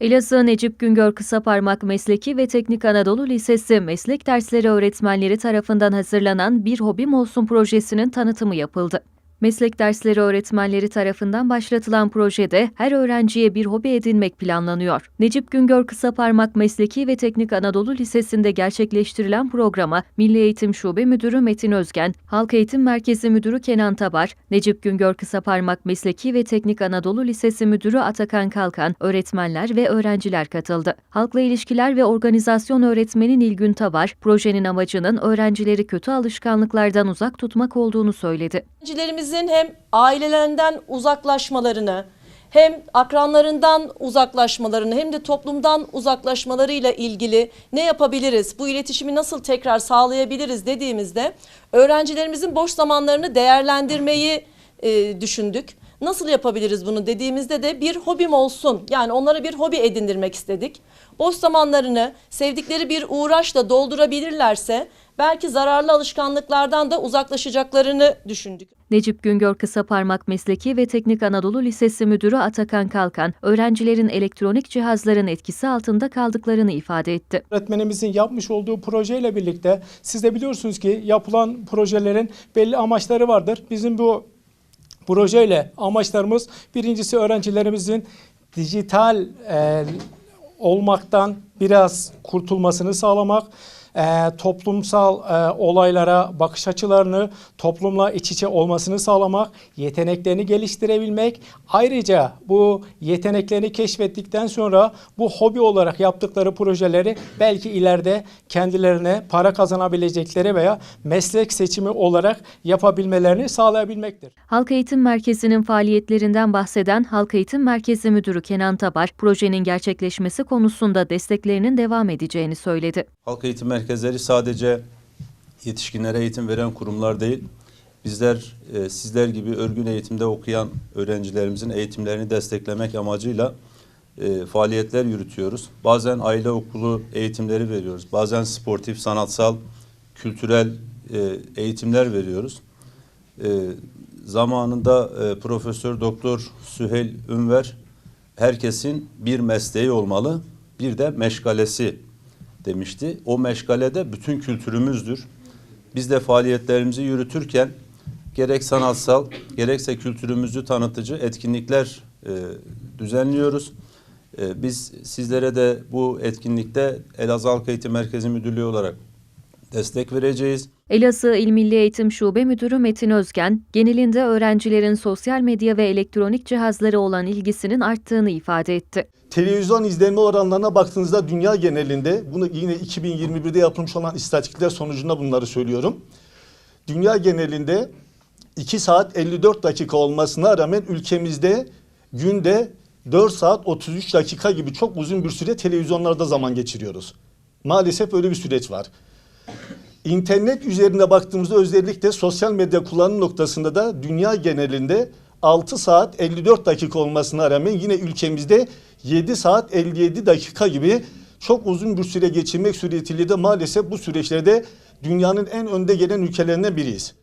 Elazığ Necip Güngör Kısaparmak Mesleki ve Teknik Anadolu Lisesi meslek dersleri öğretmenleri tarafından hazırlanan Bir Hobim Olsun projesinin tanıtımı yapıldı. Meslek dersleri öğretmenleri tarafından başlatılan projede her öğrenciye bir hobi edinmek planlanıyor. Necip Güngör Kısaparmak Mesleki ve Teknik Anadolu Lisesi'nde gerçekleştirilen programa Milli Eğitim Şube Müdürü Metin Özgen, Halk Eğitim Merkezi Müdürü Kenan Tabar, Necip Güngör Kısaparmak Mesleki ve Teknik Anadolu Lisesi Müdürü Atakan Kalkan, öğretmenler ve öğrenciler katıldı. Halkla İlişkiler ve Organizasyon Öğretmeni Nilgün Tabar, projenin amacının öğrencileri kötü alışkanlıklardan uzak tutmak olduğunu söyledi. Öğrencilerimizin hem ailelerinden uzaklaşmalarını, hem akranlarından uzaklaşmalarını hem de toplumdan uzaklaşmalarıyla ilgili ne yapabiliriz, bu iletişimi nasıl tekrar sağlayabiliriz dediğimizde öğrencilerimizin boş zamanlarını değerlendirmeyi e, düşündük. Nasıl yapabiliriz bunu dediğimizde de bir hobim olsun. Yani onlara bir hobi edindirmek istedik. Boş zamanlarını sevdikleri bir uğraşla doldurabilirlerse belki zararlı alışkanlıklardan da uzaklaşacaklarını düşündük. Necip Güngör Kısaparmak Mesleki ve Teknik Anadolu Lisesi Müdürü Atakan Kalkan, öğrencilerin elektronik cihazların etkisi altında kaldıklarını ifade etti. Öğretmenimizin yapmış olduğu projeyle birlikte siz de biliyorsunuz ki yapılan projelerin belli amaçları vardır. Bizim bu projeyle amaçlarımız birincisi öğrencilerimizin dijital e, olmaktan biraz kurtulmasını sağlamak, e, toplumsal e, olaylara bakış açılarını, toplumla iç içe olmasını sağlamak, yeteneklerini geliştirebilmek. Ayrıca bu yeteneklerini keşfettikten sonra bu hobi olarak yaptıkları projeleri belki ileride kendilerine para kazanabilecekleri veya meslek seçimi olarak yapabilmelerini sağlayabilmektir. Halk Eğitim Merkezi'nin faaliyetlerinden bahseden Halk Eğitim Merkezi Müdürü Kenan Tabar, projenin gerçekleşmesi konusunda desteklerinin devam edeceğini söyledi. Halk eğitim merkezleri sadece yetişkinlere eğitim veren kurumlar değil, bizler e, sizler gibi örgün eğitimde okuyan öğrencilerimizin eğitimlerini desteklemek amacıyla e, faaliyetler yürütüyoruz. Bazen aile okulu eğitimleri veriyoruz, bazen sportif, sanatsal, kültürel e, eğitimler veriyoruz. E, zamanında e, Profesör Doktor Süheyl Ünver herkesin bir mesleği olmalı, bir de meşgalesi demişti. O meşgalede bütün kültürümüzdür. Biz de faaliyetlerimizi yürütürken gerek sanatsal gerekse kültürümüzü tanıtıcı etkinlikler e, düzenliyoruz. E, biz sizlere de bu etkinlikte Elazığ Halk Eğitim Merkezi Müdürlüğü olarak destek vereceğiz. Elazığ İl Milli Eğitim Şube Müdürü Metin Özgen, genelinde öğrencilerin sosyal medya ve elektronik cihazlara olan ilgisinin arttığını ifade etti. Televizyon izlenme oranlarına baktığınızda dünya genelinde bunu yine 2021'de yapılmış olan istatistikler sonucunda bunları söylüyorum. Dünya genelinde 2 saat 54 dakika olmasına rağmen ülkemizde günde 4 saat 33 dakika gibi çok uzun bir süre televizyonlarda zaman geçiriyoruz. Maalesef öyle bir süreç var. İnternet üzerinde baktığımızda özellikle sosyal medya kullanım noktasında da dünya genelinde 6 saat 54 dakika olmasına rağmen yine ülkemizde 7 saat 57 dakika gibi çok uzun bir süre geçirmek suretiyle de maalesef bu süreçlerde dünyanın en önde gelen ülkelerinden biriyiz.